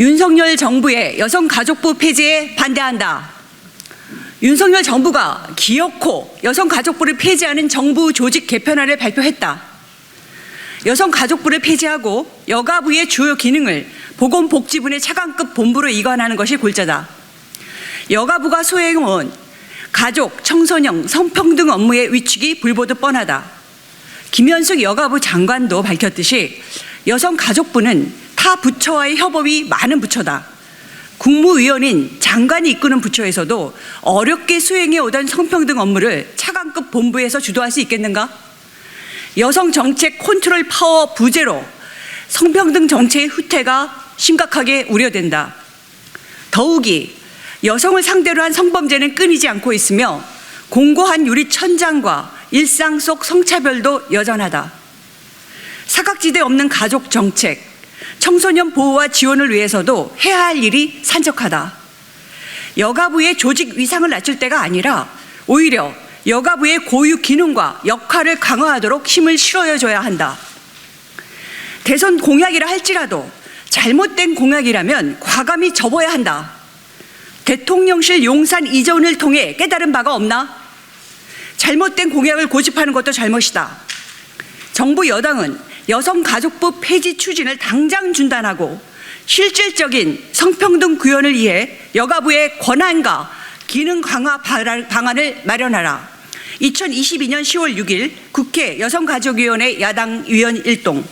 윤석열 정부의 여성가족부 폐지에 반대한다. 윤석열 정부가 기어코 여성가족부를 폐지하는 정부 조직 개편안을 발표했다. 여성가족부를 폐지하고 여가부의 주요 기능을 보건복지부의 차관급 본부로 이관하는 것이 골자다. 여가부가 수행해온 가족, 청소년, 성평등 업무의 위축이 불보듯 뻔하다. 김현숙 여가부 장관도 밝혔듯이 여성가족부는 타 부처와의 협업이 많은 부처다. 국무위원인 장관이 이끄는 부처에서도 어렵게 수행해 오던 성평등 업무를 차관급 본부에서 주도할 수 있겠는가? 여성 정책 컨트롤 파워 부재로 성평등 정책의 후퇴가 심각하게 우려된다. 더욱이 여성을 상대로 한 성범죄는 끊이지 않고 있으며 공고한 유리 천장과 일상 속 성차별도 여전하다. 사각지대 없는 가족 정책, 청소년 보호와 지원을 위해서도 해야 할 일이 산적하다. 여가부의 조직 위상을 낮출 때가 아니라 오히려 여가부의 고유 기능과 역할을 강화하도록 힘을 실어줘야 한다. 대선 공약이라 할지라도 잘못된 공약이라면 과감히 접어야 한다. 대통령실 용산 이전을 통해 깨달은 바가 없나? 잘못된 공약을 고집하는 것도 잘못이다. 정부 여당은 여성가족부 폐지 추진을 당장 중단하고 실질적인 성평등 구현을 위해 여가부의 권한과 기능 강화 방안을 마련하라. 2022년 10월 6일 국회 여성가족위원회 야당 위원 일동